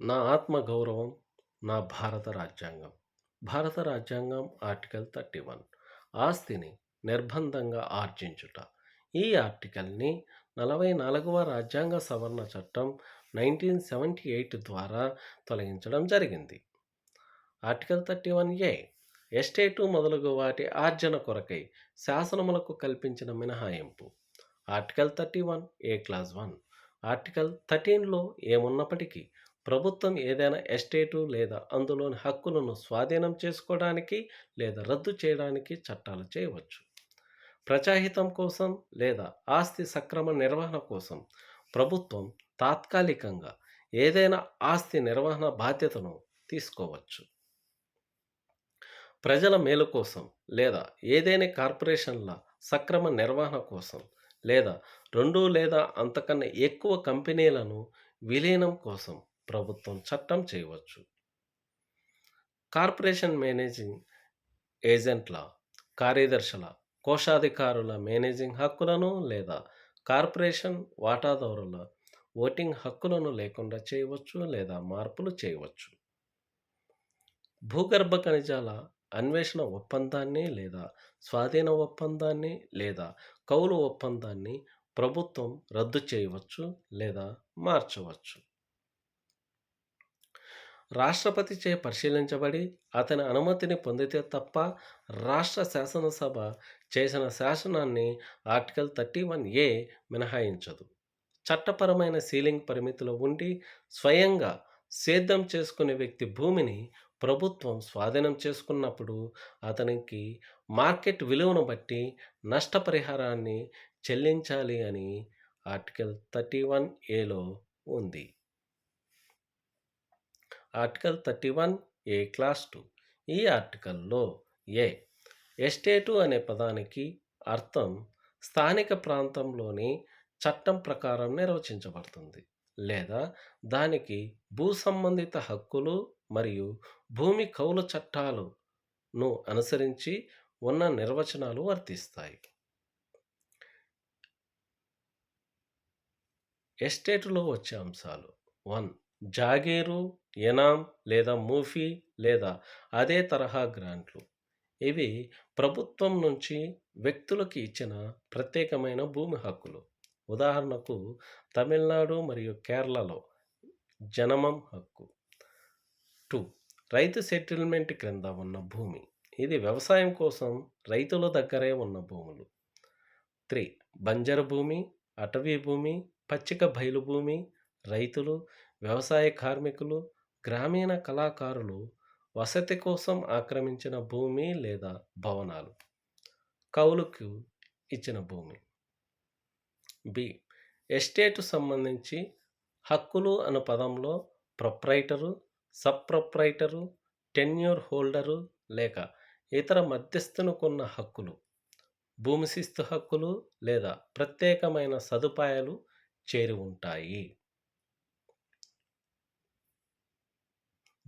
నా ఆత్మగౌరవం నా భారత రాజ్యాంగం. భారత రాజ్యాంగం ఆర్టికల్ థర్టీ వన్. ఆస్తిని నిర్బంధంగా ఆర్జించుట. ఈ ఆర్టికల్ని నలభై నాలుగవ రాజ్యాంగ సవరణ చట్టం నైన్టీన్ సెవెంటీ ఎయిట్ ద్వారా తొలగించడం జరిగింది. Article thirty one A. Estate మొదలగు వాటి ఆర్జన కొరకై శాసనములకు కల్పించిన మినహాయింపు. Article thirty one A clause one. Article థర్టీన్లో ఏమున్నప్పటికీ ప్రభుత్వం ఏదైనా ఎస్టేటు లేదా అందులోని హక్కులను స్వాధీనం చేసుకోవడానికి లేదా రద్దు చేయడానికి చట్టాలు చేయవచ్చు. ప్రజాహితం కోసం లేదా ఆస్తి సక్రమ నిర్వహణ కోసం ప్రభుత్వం తాత్కాలికంగా ఏదైనా ఆస్తి నిర్వహణ బాధ్యతను తీసుకోవచ్చు. ప్రజల మేలు కోసం లేదా ఏదైనా కార్పొరేషన్ల సక్రమ నిర్వహణ కోసం లేదా రెండు లేదా అంతకన్నా ఎక్కువ కంపెనీలను విలీనం కోసం ప్రభుత్వం చట్టం చేయవచ్చు. కార్పొరేషన్ మేనేజింగ్ ఏజెంట్ల కార్యదర్శుల కోశాధికారుల మేనేజింగ్ హక్కులను లేదా కార్పొరేషన్ వాటాదారుల ఓటింగ్ హక్కులను లేకుండా చేయవచ్చు లేదా మార్పులు చేయవచ్చు. భూగర్భ ఖనిజాల అన్వేషణ ఒప్పందాన్ని లేదా స్వాధీన ఒప్పందాన్ని లేదా కౌలు ఒప్పందాన్ని ప్రభుత్వం రద్దు చేయవచ్చు లేదా మార్చవచ్చు. రాష్ట్రపతిచే పరిశీలించబడి అతని అనుమతిని పొందితే తప్ప రాష్ట్ర శాసనసభ చేసిన శాసనాన్ని ఆర్టికల్ థర్టీ వన్ ఏ మినహాయించదు. చట్టపరమైన సీలింగ్ పరిమితిలో ఉండి స్వయంగా సేద్యం చేసుకునే వ్యక్తి భూమిని ప్రభుత్వం స్వాధీనం చేసుకున్నప్పుడు అతనికి మార్కెట్ విలువను బట్టి నష్టపరిహారాన్ని చెల్లించాలి అని ఆర్టికల్ థర్టీ వన్ ఏలో ఉంది. Article thirty one A clause two. ఈ ఆర్టికల్లో ఏ ఎస్టేటు అనే పదానికి అర్థం స్థానిక ప్రాంతంలోని చట్టం ప్రకారం నిర్వచించబడుతుంది. లేదా దానికి భూ సంబంధిత హక్కులు మరియు భూమి కౌలు చట్టాలను అనుసరించి ఉన్న నిర్వచనాలు వర్తిస్తాయి. ఎస్టేటులో వచ్చే అంశాలు. వన్ జాగీరు ఎనామ్ లేదా మూఫీ లేదా అదే తరహా గ్రాంట్లు. ఇవి ప్రభుత్వం నుంచి వ్యక్తులకు ఇచ్చిన ప్రత్యేకమైన భూమి హక్కులు. ఉదాహరణకు తమిళనాడు మరియు కేరళలో జనమం హక్కు. టూ రైతు సెటిల్మెంట్ క్రింద ఉన్న భూమి. ఇది వ్యవసాయం కోసం రైతుల దగ్గరే ఉన్న భూములు. త్రీ బంజరు భూమి అటవీ భూమి పచ్చిక బయలు భూమి రైతులు వ్యవసాయ కార్మికులు గ్రామీణ కళాకారులు వసతి కోసం ఆక్రమించిన భూమి లేదా భవనాలు. కౌలుకు ఇచ్చిన భూమి. బి. ఎస్టేటు సంబంధించి హక్కులు అను పదంలో proprietor sub proprietor tenure holder లేక ఇతర మధ్యస్థునుకున్న హక్కులు. భూమి శిస్తు హక్కులు లేదా ప్రత్యేకమైన సదుపాయాలు చేరి ఉంటాయి.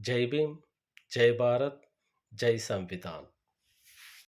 జై భీమ్ జై భారత్ జై సంవిధాన్